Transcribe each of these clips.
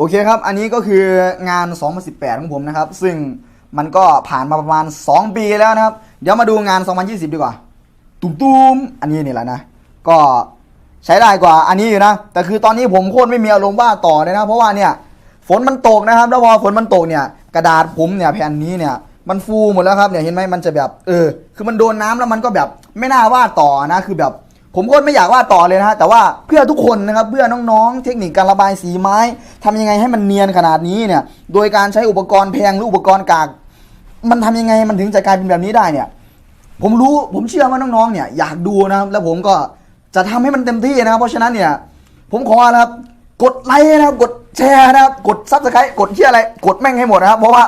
โอเคครับ อันนี้ก็คืองาน 2018 ของผมนะครับ ซึ่งมันก็ผ่านมาประมาณ 2 ปีแล้วนะครับ เดี๋ยวมาดูงาน 2020 ดีกว่าตุ้มตุ้มๆ อันนี้นี่แหละนะ ก็ใช้ได้กว่าอันนี้อยู่นะ แต่คือตอนนี้ผมโคตรไม่มีอารมณ์ว่าต่อเลยนะ เพราะว่าเนี่ยฝนมันตกนะครับ แล้วพอฝนมันตกเนี่ยกระดาษผมเนี่ยแผ่นนี้เนี่ยมันฟูหมดแล้วครับเนี่ยเห็นไหมมันจะแบบเออ คือมันโดนน้ำแล้วมันก็แบบไม่น่าวาดต่อนะ คือแบบ ผมก็ไม่อยากว่าต่อเลยนะฮะแต่ว่าเพื่อทุกคนนะครับเพื่อน้องๆ เทคนิคการระบายสีไม้ทำยังไงให้มันเนียนขนาดนี้เนี่ย โดยการใช้อุปกรณ์แพงหรืออุปกรณ์กาก มันทำยังไงมันถึงจะกลายเป็นแบบนี้ได้เนี่ย ผมรู้ผมเชื่อว่าน้องๆเนี่ยอยากดูนะครับ แล้วผมก็จะทำให้มันเต็มที่นะครับ เพราะฉะนั้นเนี่ย ผมขอนะครับกดไลค์นะครับกดแชร์นะครับกดซับสไครต์กดเที่ยอะไร กดแม่งให้หมดนะครับ เพราะว่า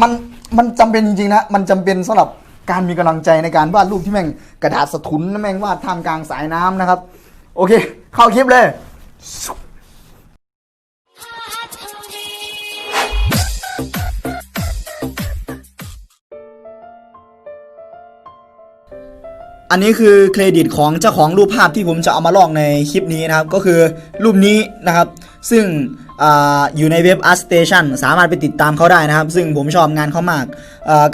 มันมันจำเป็นจริงๆนะมันจำเป็นสำหรับ การมีกำลังใจในการวาดรูปที่แม่งกระดาษสะทุนแม่งวาดท่ามกลางสายน้ำนะครับ โอเค เข้าคลิปเลยอันนี้คือเครดิตของเจ้าของรูปภาพที่ผมจะเอามาลอกในคลิปนี้นะครับ ก็คือรูปนี้นะครับ ซึ่งออยู่ในเว็บ Art Station สามารถไปติดตามเขาได้นะครับ ซึ่งผมชอบงานเขามาก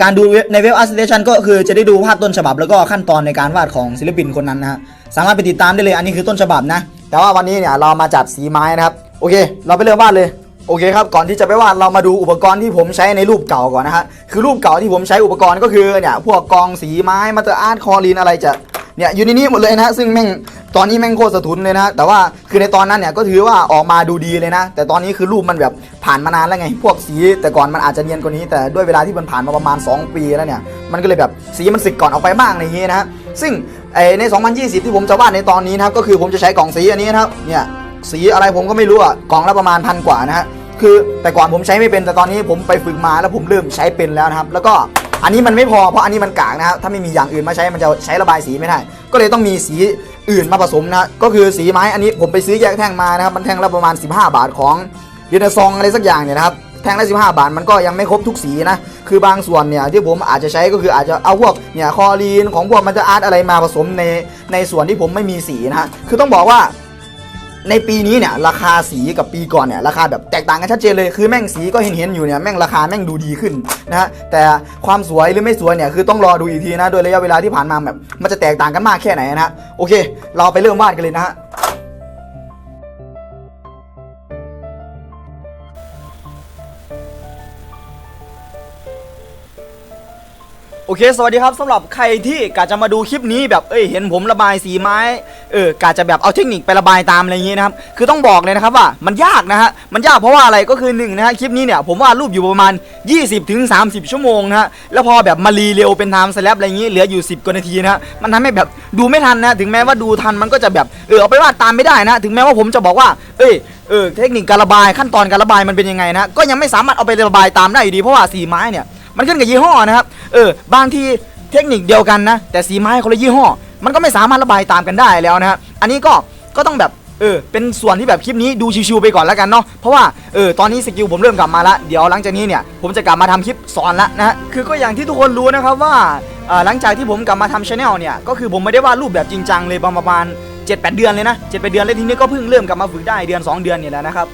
การดูเว็บในเว็บ Art Station ก็คือจะได้ดูภาพต้นฉบับแล้วก็ขั้นตอนในการวาดของศิลปินคนนั้นนะฮะสามารถไปติดตามได้เลยอันนี้คือต้นฉบับนะ แต่ว่าวันนี้เนี่ยเรามาจัดสีไม้นะครับ โอเค เราไปเริ่มวาดเลยโอเคครับ ก่อนที่จะไปวาดเรามาดูอุปกรณ์ที่ผมใช้ในรูปเก่าก่อนนะฮะคือรูปเก่าที่ผมใช้อุปกรณ์ก็คือเนี่ยพวกกองสีไม้มาเตอร์อาร์ตคอลีนอะไรจะ เนี่ยอยู่ในนี้หมดเลยนะซึ่งแม่งตอนนี้แม่งโคตรสะทุนเลยนะแต่ว่าคือในตอนนั้นเนี่ยก็ถือว่าออกมาดูดีเลยนะ แต่ตอนนี้คือรูปมันแบบผ่านมานานแล้วไง พวกสีแต่ก่อนมันอาจจะเนียนกว่านี้ แต่ด้วยเวลาที่มันผ่านมาประมาณ 2 ปีแล้วเนี่ยมันก็เลยแบบสีมันสึกก่อนออกไปบ้างอะไรอย่างเงี้ยนะฮะซึ่งไอใน 2020 ที่ผมจะวาดในตอนนี้นะครับก็คือผมจะใช้กล่องสีอันนี้นะครับเนี่ยสีอะไรผมก็ไม่รู้อะกล่องละประมาณพันกว่านะฮะคือแต่ก่อนผมใช้ไม่เป็นแต่ตอนนี้ผมไปฝึกมาแล้วผมเริ่มใช้เป็นแล้วนะครับ แล้วก็ อันนี้มันไม่พอเพราะอันนี้มันกากนะครับถ้าไม่มีอย่างอื่นมาใช้มันจะใช้ระบายสีไม่ได้ ก็เลยต้องมีสีอื่นมาผสมนะก็คือสีไม้อันนี้ผมไปซื้อแยกแท่งมานะครับมันแท่งละประมาณ 15 บาทของยูนซองอะไรสักอย่างเนี่ยนะครับแท่งละ15 บาทมันก็ยังไม่ครบทุกสีนะ คือบางส่วนเนี่ยที่ผมอาจจะใช้ก็คืออาจจะเอาพวกเนี่ยคอลีนของพวกมันจะอาร์ตอะไรมาผสมในในส่วนที่ผมไม่มีสีนะคือต้องบอกว่า ในปีนี้เนี่ยราคาสีกับปีก่อนเนี่ยราคาแบบแตกต่างกันชัดเจนเลยคือแม่งสีก็เห็นเห็นอยู่เนี่ยแม่งราคาแม่งดูดีขึ้นนะฮะแต่ความสวยหรือไม่สวยเนี่ยคือต้องรอดูอีกทีนะโดยระยะเวลาที่ผ่านมาแบบมันจะแตกต่างกันมากแค่ไหนนะฮะโอเค เราไปเริ่มวาดกันเลยนะฮะ โอเค สวัสดีครับสำหรับใครที่กะจะมาดูคลิปนี้แบบเอ้ยเห็นผมระบายสีไม้เออกะจะแบบเอาเทคนิคไประบายตามอะไรอย่างงี้นะครับคือต้องบอกเลยนะครับว่ามันยากนะฮะมันยากเพราะว่าอะไรก็คือหนึ่งนะฮะคลิปนี้เนี่ยผมวาดรูปอยู่ประมาณ 20ถึง30ชั่วโมงนะฮะแล้วพอแบบมารีเร็วเป็นไทม์สแลปอะไรอย่างงี้เหลืออยู่ 10กว่านาทีนะฮะมันทำให้แบบดูไม่ทันนะถึงแม้ว่าดูทันมันก็จะแบบเออเอาไปวาดตามไม่ได้นะ ถึงแม้ว่าผมจะบอกว่า เอ้ยเออเทคนิคการระบายขั้นตอนการระบายมันเป็นยังไงนะก็ยังไม่สามารถเอาไประบายตามได้อยู่ดีเพราะว่าสีไม้เนี่ย มันขึ้นกับยี่ห้อนะครับเออบางทีเทคนิคเดียวกันนะ แต่สีไม้คนละยี่ห้อ มันก็ไม่สามารถระบายตามกันได้แล้วนะฮะอันนี้ก็ก็ต้องแบบเออเป็นส่วนที่แบบคลิปนี้ดูชิวๆไปก่อนแล้วกันเนาะเพราะว่าเออตอนนี้สกิลผมเริ่มกลับมาละเดี๋ยวหลังจากนี้เนี่ยผมจะกลับมาทำคลิปสอนละนะคือก็อย่างที่ทุกคนรู้นะครับว่าเออหลังจากที่ผมกลับมาทำช anel เนี่ยก็คือผมไม่ได้วาดรูปแบบจริงจังเลยประมาณ7-8 เดือนเลยนะ7-8เดือนแล้วทีนี้ก็เพิ่งเริ่มกลับมาฝึกได้เดือน 2 เดือนเนี่ยแหละนะครับ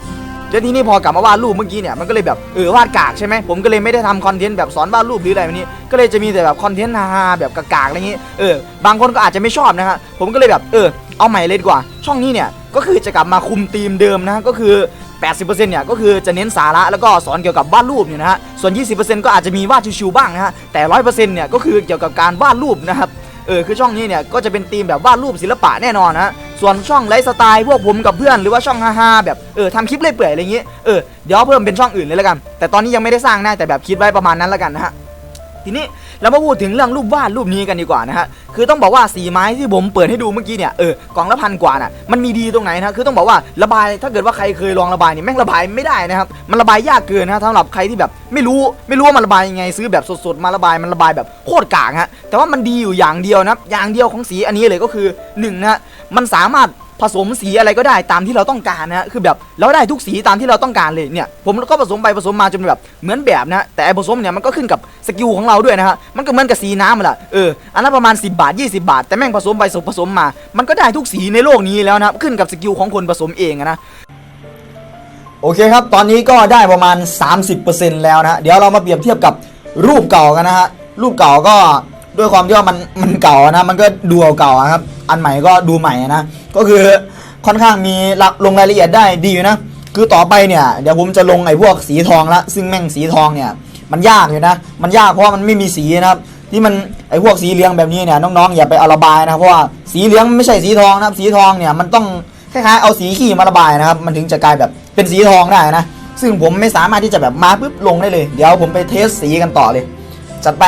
แล้วทีนี้พอกลับมาวาดรูปเมื่อกี้เนี่ยมันก็เลยแบบเออวาดกากใช่ไหมผมก็เลยไม่ได้ทำคอนเทนต์แบบสอนวาดรูปหรืออะไรแบบนี้ ก็เลยจะมีแต่แบบคอนเทนต์ฮาๆแบบกากๆอะไรอย่างนี้เออบางคนก็อาจจะไม่ชอบนะฮะผมก็เลยแบบเออเอาใหม่เลยดีกว่า ช่องนี้เนี่ยก็คือจะกลับมาคุมธีมเดิมนะฮะก็คือ80%เนี่ยก็คือจะเน้นสาระแล้วก็สอนเกี่ยวกับวาดรูปเนี่ยนะฮะส่วน 20%ก็อาจจะมีวาดชิวๆบ้างนะฮะแต่ 100%เนี่ยก็คือเกี่ยวกับการวาดรูปนะครับ เออคือช่องนี้เนี่ยก็จะเป็นธีมแบบวาดรูปศิลปะแน่นอนนะส่วนช่องไลฟ์สไตล์พวกผมกับเพื่อนหรือว่าช่องฮาๆแบบเออทำคลิปเล่ยเปื่อยอะไรอย่างงี้เออเดี๋ยวเพิ่มเป็นช่องอื่นเลยแล้วกัน แต่ตอนนี้ยังไม่ได้สร้างนะแต่แบบคิดไว้ประมาณนั้นแล้วกันนะฮะ ทีนี้เรามาพูดถึงเรื่องรูปวาดรูปนี้กันดีกว่านะฮะคือต้องบอกว่าสีไม้ที่ผมเปิดให้ดูเมื่อกี้เนี่ยเออกล่องละพันกว่าน่ะมันมีดีตรงไหนนะคือต้องบอกว่าระบายถ้าเกิดว่าใครเคยลองระบายเนี่ยแม่งระบายไม่ได้นะครับมันระบายยากเกินนะสำหรับใครที่แบบไม่รู้ไม่รู้ว่ามันระบายยังไงซื้อแบบสดๆมาระบายมันระบายแบบโคตรกากฮะแต่ว่ามันดีอยู่อย่างเดียวนะอย่างเดียวของสีอันนี้เลยก็คือหนึ่งนะมันสามารถ ผสมสีอะไรก็ได้ตามที่เราต้องการนะฮะคือแบบเราได้ทุกสีตามที่เราต้องการเลยเนี่ยผมก็ผสมไปผสมมาจนแบบเหมือนแบบนะแต่ผสมเนี่ยมันก็ขึ้นกับสกิลของเราด้วยนะฮะมันก็เหมือนกับสีน้ำมันแหละเอออันนั้นประมาณ 10 บาท 20 บาท แต่แม่งผสมไปผสมมา มันก็ได้ทุกสีในโลกนี้แล้วนะขึ้นกับสกิลของคนผสมเองนะโอเคครับ ตอนนี้ก็ได้ประมาณ 30%แล้วนะ เดี๋ยวเรามาเปรียบเทียบกับรูปเก่ากันนะฮะ รูปเก่าก็ ด้วยความที่ว่ามันมันเก่านะมันก็ดูเก่าครับ อันใหม่ก็ดูใหม่นะก็คือค่อนข้างมีละลงรายละเอียดได้ดีอยู่นะคือต่อไปเนี่ยเดี๋ยวผมจะลงไอ้พวกสีทองละซึ่งแม่งสีทองเนี่ย มันยากอยู่นะ มันยากเพราะว่ามันไม่มีสีนะครับ ที่มันไอ้พวกสีเหลืองแบบนี้เนี่ยน้องๆอย่าไปเอาระบายนะเพราะว่าสีเหลืองไม่ใช่สีทองนะครับ สีทองเนี่ยมันต้องคล้ายๆเอาสีขี้มาระบายนะครับ มันถึงจะกลายแบบเป็นสีทองได้นะ ซึ่งผมไม่สามารถที่จะแบบมาปุ๊บลงได้เลย เดี๋ยวผมไปเทสสีกันต่อเลย จัดไป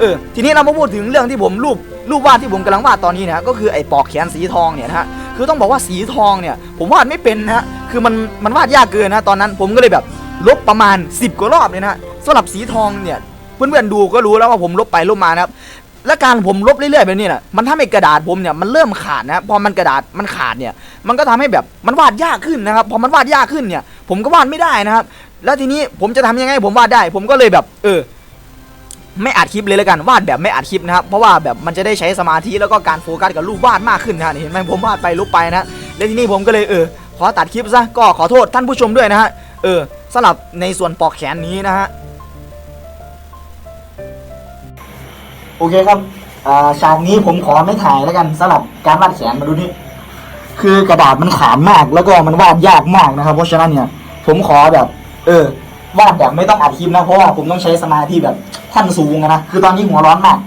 เออทีนี้เรามาพูดถึงเรื่องที่ผมรูปรูปวาดที่ผมกำลังวาดตอนนี้นะก็คือไอ้ปอกแขนสีทองเนี่ยนะฮะคือต้องบอกว่าสีทองเนี่ย ผมวาดไม่เป็นนะฮะคือมันมันวาดยากเกินนะตอนนั้นผมก็เลยแบบลบประมาณ 10 กว่ารอบเลยนะสำหรับสีทองเนี่ยเพื่อนๆดูก็รู้แล้วว่าผมลบไปลบมานะครับและการผมลบเรื่อยๆแบบนี้นะมันทำให้กระดาษผมเนี่ยมันเริ่มขาดนะพอมันกระดาษมันขาดเนี่ย มันก็ทำให้แบบมันวาดยากขึ้นนะครับพอมันวาดยากขึ้นเนี่ย ผมก็วาดไม่ได้นะครับ แล้วทีนี้ผมจะทำยังไงผมวาดได้ ผมก็เลยแบบ เออ ไม่อัดคลิปเลยแล้วกันวาดแบบไม่อัดคลิปนะครับเพราะว่าแบบมันจะได้ใช้สมาธิแล้วก็การโฟกัสกับรูปวาดมากขึ้นนะฮะเห็นไหมผมวาดไปลบไปนะแล้วทีนี้ผมก็เลยเออขอตัดคลิปซะก็ขอโทษท่านผู้ชมด้วยนะฮะเออสำหรับในส่วนปอกแขนนี้นะฮะโอเคครับอ่าฉากนี้ผมขอไม่ถ่ายแล้วกันสำหรับการวาดแขนมาดูนี่คือกระดาษมันขาดมากแล้วก็มันวาดยากมากนะครับ เพราะฉะนั้นเนี่ยผมขอแบบ เออ ว่าแบบไม่ต้องอัดคลิปนะเพราะว่าผมต้องใช้สมาธิแบบขั้นสูงอะนะคือตอนนี้หัวร้อนมาก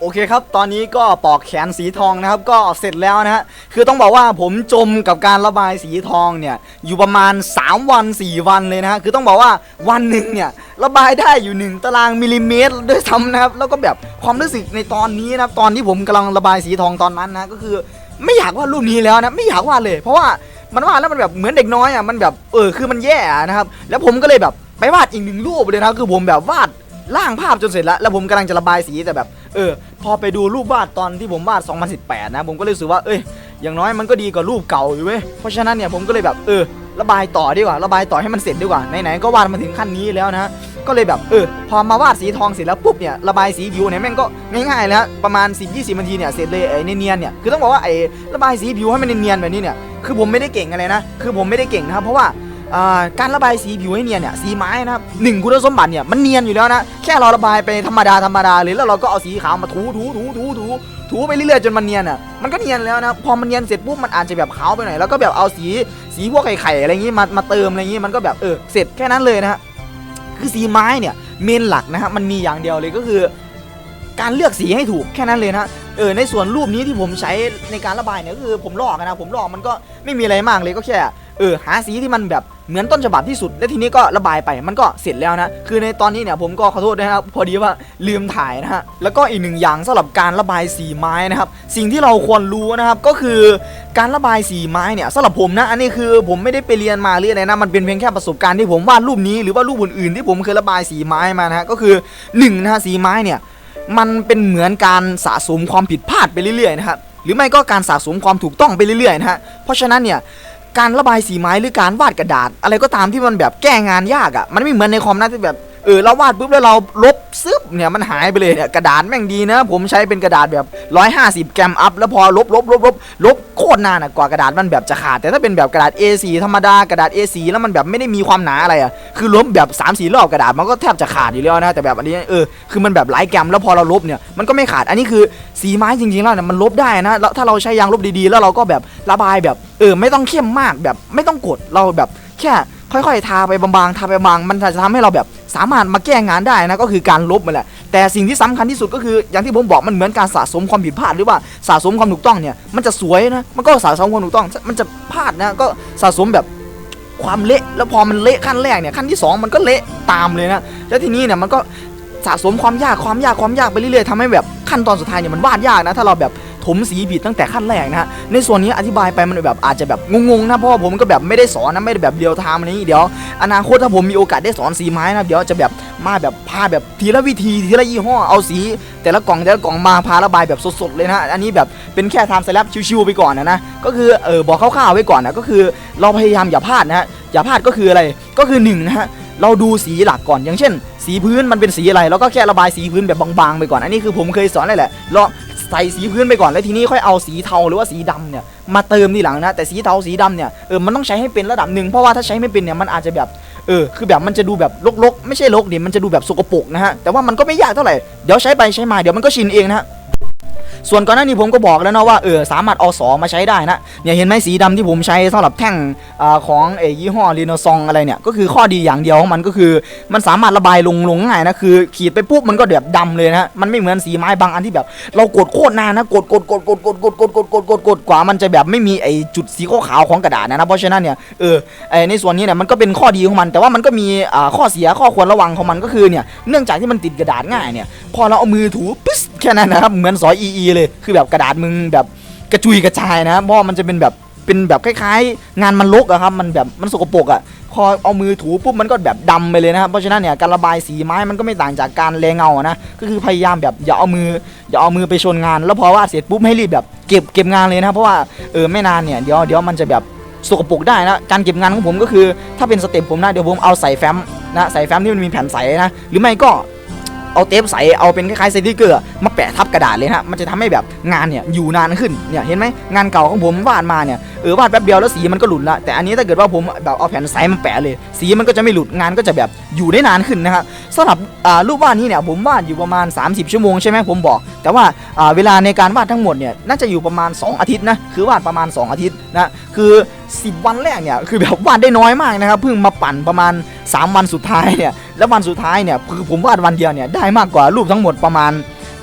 โอเคครับ ตอนนี้ก็ปอกแขนสีทองนะครับ ก็เสร็จแล้วนะฮะ คือต้องบอกว่าผมจมกับการระบายสีทองเนี่ย อยู่ประมาณ 3 วัน 4 วันเลยนะฮะ คือต้องบอกว่าวันหนึ่งเนี่ยระบายได้อยู่ 1 ตารางมิลลิเมตรด้วยซ้ำนะครับ แล้วก็แบบความรู้สึกในตอนนี้นะครับ ตอนที่ผมกำลังระบายสีทองตอนนั้นนะ ก็คือ ไม่อยากวาดรูปนี้แล้วนะ ไม่อยากวาดเลย เพราะว่า มันวาดแล้วมันแบบเหมือนเด็กน้อยอะมันแบบเออคือมันแย่นะครับแล้วผมก็เลยแบบไปวาดอีกหนึ่งรูปเลยนะคือผมแบบวาดร่างภาพจนเสร็จแล้ว แล้วผมกำลังจะระบายสีแต่แบบ เออ พอไปดูรูปวาดตอนที่ผมวาด 2018 นะ ผมก็เลยรู้สึกว่า เอ้ย อย่างน้อยมันก็ดีกว่ารูปเก่าอยู่เว้ย เพราะฉะนั้นเนี่ยผมก็เลยแบบ เออ ระบายต่อดีกว่า ระบายต่อให้มันเสร็จดีกว่าไหนๆก็วาดมาถึงขั้นนี้แล้วนะก็เลยแบบเออพอมาวาดสีทองเสร็จแล้วปุ๊บเนี่ยระบายสีผิวเนี่ยแม่งก็ง่ายๆแล้วประมาณ 10-20นาทีเนี่ยเสร็จเลยไอ้เนียนๆเนี่ยคือต้องบอกว่าไอ้ระบายสีผิวให้มันเนียนๆแบบนี้เนี่ยคือผมไม่ได้เก่งอะไรนะ คือผมไม่ได้เก่งนะครับเพราะว่าอ่า การระบายสีผิวให้เนียนเนี่ยสีไม้นะครับหนึ่งคุณสมบัติเนี่ยมันเนียนอยู่แล้วนะแค่เราระบายไปธรรมดาธรรมดาเลยแล้วเราก็เอาสีขาวมาถูถูถูถูถูถูไปเรื่อยๆจนมันเนียนอะมันก็เนียนแล้วนะพอมันเนียนเสร็จปุ๊บมันอาจจะแบบขาวไปหน่อยแล้วก็แบบเอาสีสีพวกไข่ไข่อะไรอย่างงี้มามาเติมอะไรอย่างงี้มันก็แบบเออเสร็จแค่นั้นเลยนะฮะคือสีไม้เนี่ยเมนหลักนะฮะมันมีอย่างเดียวเลยก็คือ การเลือกสีให้ถูกแค่นั้นเลยนะเออในส่วนรูปนี้ที่ผมใช้ในการระบายเนี่ยก็คือผมลอกนะผมลอกมันก็ไม่มีอะไรมากเลยก็แค่ เออหาสีที่มันแบบเหมือนต้นฉบับที่สุด และทีนี้ก็ระบายไปมันก็เสร็จแล้วนะ คือในตอนนี้เนี่ยผมก็ขอโทษนะครับพอดีว่าลืมถ่ายนะฮะแล้วก็อีกหนึ่งอย่างสำหรับการระบายสีไม้นะครับ สิ่งที่เราควรรู้นะครับก็คือการระบายสีไม้เนี่ยสำหรับผมนะ อันนี้คือผมไม่ได้ไปเรียนมาหรืออะไรนะ มันเป็นเพียงแค่ประสบการณ์ที่ผมวาดรูปนี้หรือว่ารูปอื่นๆที่ผมเคยระบายสีไม้มานะฮะก็คือหนึ่งนะฮะสีไม้เนี่ยมันเป็นเหมือนการสะสมความผิดพลาดไปเรื่อยๆนะครับหรือไม่ก็การสะสมความถูกต้องไปเรื่อยๆนะฮะเพราะฉะนั้นเนี่ย การระบายสีไม้หรือการวาดกระดาษ อะไรก็ตามที่มันแบบแก้งานยากอะ่ะมันไม่เหมือนในคอมนะที่แบบ เออเราวาดปุ๊บแล้วเราลบซึบเนี่ยมันหายไปเลยเนี่ยกระดาษแม่งดีนะ ผมใช้เป็นกระดาษแบบ 150 แกรมอัพแล้วพอลบลบลบลบลบโคตรนานอะกว่ากระดาษมันแบบจะขาด แต่ถ้าเป็นแบบกระดาษ A4 ธรรมดากระดาษ A4 แล้วมันแบบไม่ได้มีความหนาอะไรอะคือลบแบบ3 4รอบกระดาษมันก็แทบจะขาดอยู่แล้วนะแต่แบบอันนี้เออคือมันแบบหลายแกรมแล้วพอเราลบเนี่ยมันก็ไม่ขาดอันนี้คือสีไม้จริงๆแล้วเนี่ยมันลบได้นะแล้วถ้าเราใช้ยางลบดีๆ แล้วเราก็แบบระบายแบบเออไม่ต้องเข้มมากแบบไม่ต้องกดเราแบบแค่ ค่อยๆ ทาไปบางๆ ทาไปบาง มันจะทำให้เราแบบสามารถมาแก้งานได้นะ ก็คือการลบมันแหละ แต่สิ่งที่สำคัญที่สุดก็คือ อย่างที่ผมบอกมันเหมือนการสะสมความผิดพลาดหรือว่าสะสมความถูกต้องเนี่ย มันจะสวยนะ มันก็สะสมความถูกต้อง มันจะพลาดนะ ก็สะสมแบบความเละ แล้วพอมันเละขั้นแรกเนี่ย ขั้นที่สองมันก็เละตามเลยนะ แล้วทีนี้เนี่ยมันก็สะสมความยาก ความยาก ความยากไปเรื่อยๆทำให้แบบขั้นตอนสุดท้ายเนี่ยมันวาดยากนะ ถ้าเราแบบ ถมสีผิดตั้งแต่ขั้นแรกนะฮะในส่วนนี้อธิบายไปมันแบบอาจจะแบบงงๆนะเพราะว่าผมก็แบบไม่ได้สอนนะไม่ได้แบบเดียวทามอะไรนี้เดี๋ยวอนาคตถ้าผมมีโอกาสได้สอนสีไม้นะเดี๋ยวจะแบบมาแบบพาแบบทีละวิธีทีละยี่ห้อเอาสี แต่ละกล่องแต่ละกล่องมาพาระบายแบบสดๆเลยนะอันนี้แบบเป็นแค่ทำสแลปชิวๆไปก่อนนะนะก็คือเออบอกคร่าวๆไว้ก่อนนะก็คือเราพยายามอย่าพลาดนะฮะอย่าพลาดก็คืออะไรก็คือหนึ่งนะฮะเราดูสีหลักก่อนอย่างเช่น สีพื้นมันเป็นสีอะไรเราก็แค่ระบายสีพื้นแบบบางๆไปก่อนอันนี้คือผมเคยสอนเลยแหละเรา ใส่สีพื้นไปก่อนแล้วทีนี้ค่อยเอาสีเทาหรือว่าสีดำเนี่ยมาเติมทีหลังนะแต่สีเทาสีดำเนี่ยเออมันต้องใช้ให้เป็นระดับหนึ่งเพราะว่าถ้าใช้ไม่เป็นเนี่ยมันอาจจะแบบเออคือแบบมันจะดูแบบลกๆ ไม่ใช่ลกดิมันจะดูแบบสกปรกนะฮะแต่ว่ามันก็ไม่ยากเท่าไหร่เดี๋ยวใช้ไปใช้มาเดี๋ยวมันก็ชินเองนะฮะ ส่วนก่อนหน้านี้ผมก็บอกแล้วเนาะว่าเออสามารถเอาสอมาใช้ได้นะเนี่ยเห็นไหมสีดำที่ผมใช้สำหรับแท่งอของเอยี่ห้อรีโนซองอะไรเนี่ยก็คือข้อดีอย่างเดียวของมันก็คือ มันสามารถระบายลงลงง่ายนะคือ ขีดไปปุ๊บมันก็แบบดำเลยนะมันไม่เหมือนสีไม้บางอันที่แบบ เรากดโคตรนานนะกดกดกดกดกดกดกดกดกดกดกดกว่ามันจะแบบไม่มีไอจุดสีขาวของกระดาษนะนะเพราะฉะนั้นเนี่ยเออไอในส่วนนี้เนี่ยมันก็เป็นข้อดีของมัน แต่ว่ามันก็มีข้อเสียข้อควรระวังของมันก็คือเนี่ยเนื่องจากที่มันติดกระดาษง่ายเนี่ยพอเราเอามือถูปึ๊สแค่นั้นนะครับ เหมือนสอยอีเลยคือแบบกระดาษมึงแบบกระจุยกระจายนะเพราะว่ามันจะเป็นแบบเป็นแบบคล้ายๆ งานมันลกอะครับมันแบบมันสกปรกอะพอเอามือถูปุ๊บมันก็แบบดำไปเลยนะครับเพราะฉะนั้นเนี่ยการระบายสีไม้มันก็ไม่ต่างจากการแรงเงานะก็คือพยายามแบบอย่าเอามืออย่าเอามือไปชนงาน แล้วพอวาดเสร็จปุ๊บให้รีบแบบเก็บเก็บงานเลยนะเพราะว่าเออไม่นานเนี่ยเดี๋ยวเดี๋ยวมันจะแบบสกปรกได้นะการเก็บงานของผมก็คือ ถ้าเป็นสเต็ปผมนะเดี๋ยวผมเอาใส่แฟ้มนะใส่แฟ้มที่มันมีแผ่นใสนะหรือไม่ก็ เอาเทปใสเอาเป็นคล้ายๆสติกเกอร์มาแปะทับกระดาษเลยฮะมันจะทำให้แบบงานเนี่ยอยู่นานขึ้นเนี่ยเห็นไหมงานเก่าของผมวาดมาเนี่ยเออวาดแป๊บเดียวแล้วสีมันก็หลุดละแต่อันนี้ถ้าเกิดว่าผมแบบเอาแผ่นใสมาแปะเลย สีมันก็จะไม่หลุดงานก็จะแบบอยู่ได้นานขึ้นนะครับสำหรับอ่ารูปวาดนี้เนี่ยผมวาดอยู่ประมาณ 30 ชั่วโมงใช่ไหมผมบอก แต่ว่าอ่าเวลาในการวาดทั้งหมดเนี่ยน่าจะอยู่ประมาณ 2 อาทิตย์นะคือวาดประมาณ 2 อาทิตย์นะคือ 10 วันแรกเนี่ยคือแบบวาดได้น้อยมากนะครับเพิ่งมาปั่นประมาณ 3 วันสุดท้ายเนี่ยแล้ววันสุดท้ายเนี่ยคือผมวาดวันเดียวเนี่ยได้มากกว่ารูปทั้งหมดประมาณ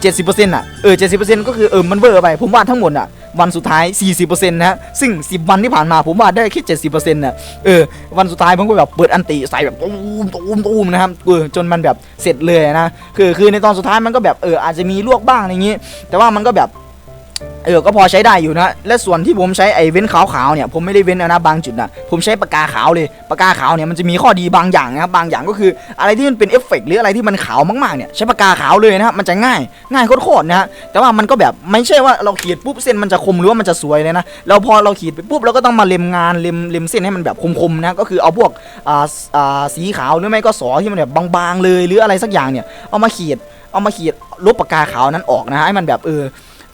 70%อะเออ70%ก็คือเออมันเวอร์ไปผมวาดทั้งหมดอะวันสุดท้าย 40%นะฮะ ซึ่ง 10 วันที่ผ่านมาผมวาดได้แค่ 70%น่ะเออ วันสุดท้ายผมก็แบบเปิดอันติใส่แบบตูมตูมตูมนะครับ เออ จนมันแบบเสร็จเลยนะ คือ คือในตอนสุดท้ายมันก็แบบ เออ อาจจะมีลวกบ้างอะไรอย่างงี้ แต่ว่ามันก็แบบ เออก็พอใช้ได้อยู่นะ และส่วนที่ผมใช้ไอ้เว้นขาวๆเนี่ยผมไม่ได้เว้นนะบางจุดนะผมใช้ปากกาขาวเลยปากกาขาวเนี่ยมันจะมีข้อดีบางอย่างนะครับบางอย่างก็คืออะไรที่มันเป็นเอฟเฟกต์หรืออะไรที่มันขาวมากๆเนี่ยใช้ปากกาขาวเลยนะครับมันจะง่าย ง่ายโคตรๆนะฮะแต่ว่ามันก็แบบไม่ใช่ว่าเราขีดปุ๊บเส้นมันจะคมหรือว่ามันจะสวยเลยนะแล้วพอเราขีดไปปุ๊บเราก็ต้องมาเล็มงานเล็มเล็มเส้นให้มันแบบคมๆนะก็คือเอาพวกอ่าอ่าสีขาวหรือไม่ก็สอที่มันแบบบางๆเลยหรืออะไรสักอย่างเนี่ยเอามาขีดเอามาขีดลบปากกาขาวนั้นออกนะฮะให้มันแบบเออ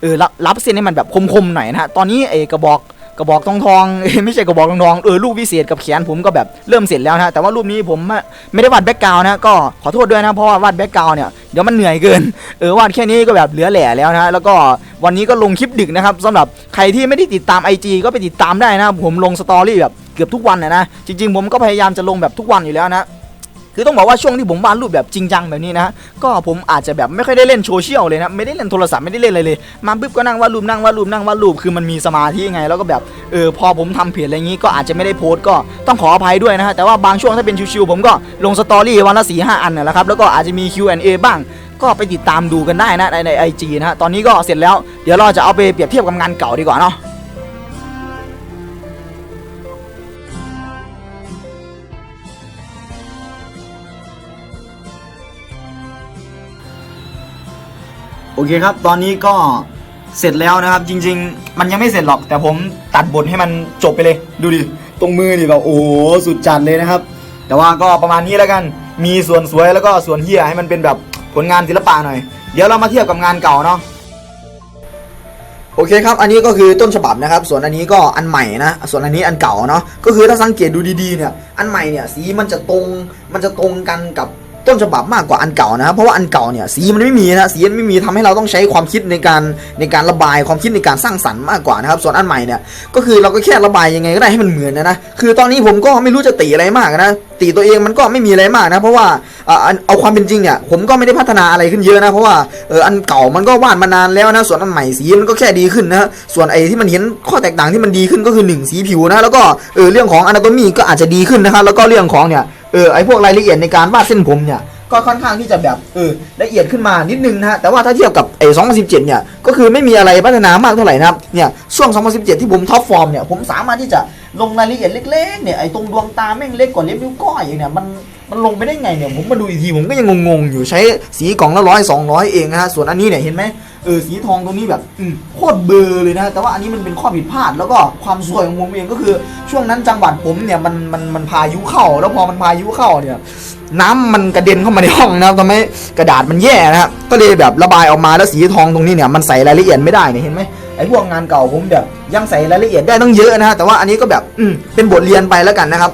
เออรับรับเส้นให้มันแบบคมๆหน่อยนะฮะตอนนี้เอกระบอกกระบอกทองทองไม่ใช่กระบอกทองทองเออรูปวิเศษกับแขนผมก็แบบเริ่มเสร็จแล้วนะแต่ว่ารูปนี้ผมไม่ได้วาดแบ็กกราวน์นะก็ขอโทษด้วยนะเพราะว่าวาดแบ็กกราวน์เนี่ยเดี๋ยวมันเหนื่อยเกินเออวาดแค่นี้ก็แบบเหลือแหล่แล้วนะแล้วก็วันนี้ก็ลงคลิปดึกนะครับสำหรับใครที่ไม่ได้ติดตาม IG ก็ไปติดตามได้นะผมลงสตอรี่แบบเกือบทุกวันนะนะจริงๆผมก็พยายามจะลงแบบทุกวันอยู่แล้วนะ คือต้องบอกว่าช่วงที่ผมวาดรูปแบบจริงจังแบบนี้นะก็ผมอาจจะแบบไม่ค่อยได้เล่นโซเชียลเลยนะไม่ได้เล่นโทรศัพท์ไม่ได้เล่นอะไรเลยมาปุ๊บก็นั่งวาดรูปนั่งวาดรูปนั่งวาดรูปคือมันมีสมาธิไงแล้วก็แบบเออพอผมทำเพจอะไรอย่างงี้ก็อาจจะไม่ได้โพสต์ก็ต้องขออภัยด้วยนะฮะแต่ว่าบางช่วงถ้าเป็นชิวๆผมก็ลงสตอรี่วันละสี่ห้าอันนะครับแล้วก็อาจจะมี Q&A บ้างก็ไปติดตามดูกันได้นะในในไอจีนะฮะตอนนี้ก็เสร็จแล้ว เดี๋ยวเราจะเอาไปเปรียบเทียบกับงานเก่าดีกว่าเนาะ โอเคครับ ตอนนี้ก็เสร็จแล้วนะครับ จริง ๆ มันยังไม่เสร็จหรอก แต่ผมตัดบทให้มันจบไปเลย ดูดิ ตรงมือดิแบบโอ้โหสุดจัดเลยนะครับ แต่ว่าก็ประมาณนี้แล้วกัน มีส่วนสวยแล้วก็ส่วนเฮียให้มันเป็นแบบผลงานศิลปะหน่อย เดี๋ยวเรามาเทียบกับงานเก่าเนาะโอเคครับ อันนี้ก็คือต้นฉบับนะครับ ส่วนอันนี้ก็อันใหม่นะ ส่วนอันนี้อันเก่าเนาะ ก็คือถ้าสังเกตดูดีๆเนี่ย อันใหม่เนี่ยสีมันจะตรง มันจะตรงกันกับ ต้นฉบับมากกว่าอันเก่านะครับเพราะว่าอันเก่าเนี่ยสีมันไม่มีนะสีมันไม่มีทำให้เราต้องใช้ความคิดในการในการระบายความคิดในการสร้างสรรค์มากกว่านะครับ ส่วนอันใหม่เนี่ยก็คือเราก็แค่ระบายยังไงก็ได้ให้มันเหมือนนะนะคือตอนนี้ผมก็ไม่รู้จะตีอะไรมากนะตีตัวเองมันก็ไม่มีอะไรมากนะเพราะว่าอ่าอันเอาความเป็นจริงเนี่ยผมก็ไม่ได้พัฒนาอะไรขึ้นเยอะนะเพราะว่าเอออันเก่ามันก็วาดมานานแล้วนะส่วนอันใหม่สีมันก็แค่ดีขึ้นนะส่วนไอ้ที่มันเห็นข้อแตกต่างที่มันดีขึ้นก็คือหนึ่งสีผิวนะแล้วก็เออเรื่องของอนาโตมีก็อาจจะดีขึ้นนะครับแล้วก็เรื่องของเนี่ย เออไอพวกรายละเอียดในการวาดเส้นผมเนี่ยก็ค่อนข้างที่จะแบบเออละเอียดขึ้นมานิดนึงนะฮะแต่ว่าถ้าเทียบกับไอ้2017 เนี่ยก็คือไม่มีอะไรพัฒนามากเท่าไหร่นะครับเนี่ยช่วง 2017 ที่ผมท็อปฟอร์มเนี่ยผมสามารถที่จะลงรายละเอียดเล็กๆเนี่ยไอ้ตรงดวงตาแม่งเล็กกว่าเล็บนิ้วก้อยอย่างเนี่ยมัน มันลงไปได้ไงเนี่ยผมมาดูอีกทีผมก็ยังงงๆอยู่ใช้สีกล่องละร้อยสองร้อยเองนะฮะส่วนอันนี้เนี่ยเห็นไหมเออสีทองตรงนี้แบบอืโคตรเบลอเลยนะแต่ว่าอันนี้มันเป็นข้อผิดพลาดแล้วก็ความสวยของผมเองก็คือ ช่วงนั้นจังหวัดผมเนี่ยมันมันมันพายุเข้า แล้วพอมันพายุเข้าเนี่ยน้ำมันกระเด็นเข้ามาในห้องนะทำให้กระดาษมันแย่นะครับก็เลยแบบระบายออกมาแล้วสีทองตรงนี้เนี่ยมันใส่รายละเอียดไม่ได้เนี่ยเห็นไหมไอ้พวกงานเก่าผมแบบยังใส่รายละเอียดได้ต้องเยอะนะฮะแต่ว่าอันนี้ก็แบบอืเป็นบทเรียนไปแล้วกันนะครับ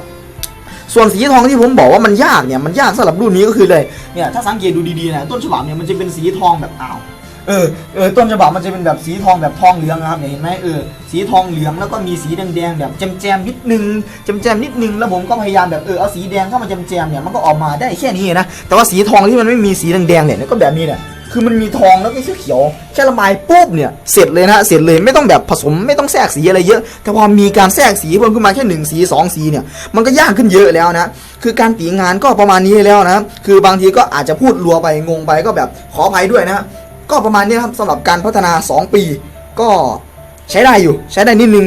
ส่วนสีทองที่ผมบอกว่ามันยากเนี่ยมันยากสำหรับรุ่นนี้ก็คือเลยเนี่ยถ้าสังเกตดูดีๆนะต้นฉบับเนี่ยมันจะเป็นสีทองแบบอ้าวเออเออต้นฉบับมันจะเป็นแบบสีทองแบบทองเหลืองนะครับเห็นไหมเออสีทองเหลืองแล้วก็มีสีแดงๆแบบแจมๆนิดนึงแจมๆนิดนึงแล้วผมก็พยายามแบบเออเอาสีแดงเข้ามาแจมๆเนี่ยมันก็ออกมาได้แค่นี้นะแต่ว่าสีทองที่มันไม่มีสีแดงๆเนี่ยก็แบบนี้เนี่ย คือมันมีทองแล้วก็เขียวแค่ระบายปุ๊บเนี่ยเสร็จเลยนะฮะเสร็จเลยไม่ต้องแบบผสมไม่ต้องแทรกสีอะไรเยอะ แต่พอมีการแทรกสีเพิ่มขึ้นมาแค่หนึ่งสีสองสีเนี่ยมันก็ยากขึ้นเยอะแล้วนะคือการตีงานก็ประมาณนี้แล้วนะคือบางทีก็อาจจะพูดรัวไปงงไปก็แบบขออภัยด้วยนะก็ประมาณนี้ครับสำหรับการพัฒนา 2 ปี ก็ใช้ได้อยู่ใช้ได้นิดนึง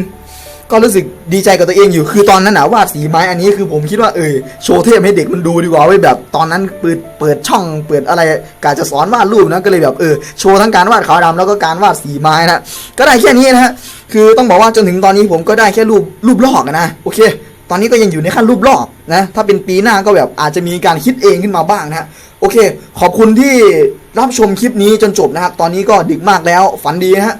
ก็รู้สึกดีใจกับตัวเองอยู่ คือตอนนั้นนะวาดสีไม้อันนี้คือผมคิดว่าเออโชว์เทพให้เด็กมันดูดีกว่าไว้ยแบบตอนนั้นเปิดเปิดช่องเปิดอะไรกาจะสอนวาดรูปนะก็เลยแบบเออโชว์ทั้งการวาดขาวดำแล้วก็การวาดสีไม้นะก็ได้แค่นี้นะฮะคือต้องบอกว่าจนถึงตอนนี้ผมก็ได้แค่รูปรูปลอกนะโอเค ตอนนี้ก็ยังอยู่ในขั้นรูปลอกนะถ้าเป็นปีหน้าก็แบบอาจจะมีการคิดเองขึ้นมาบ้างนะฮะโอเค ขอบคุณที่รับชมคลิปนี้จนจบนะครับตอนนี้ก็ดึกมากแล้วฝันดีนะฮะ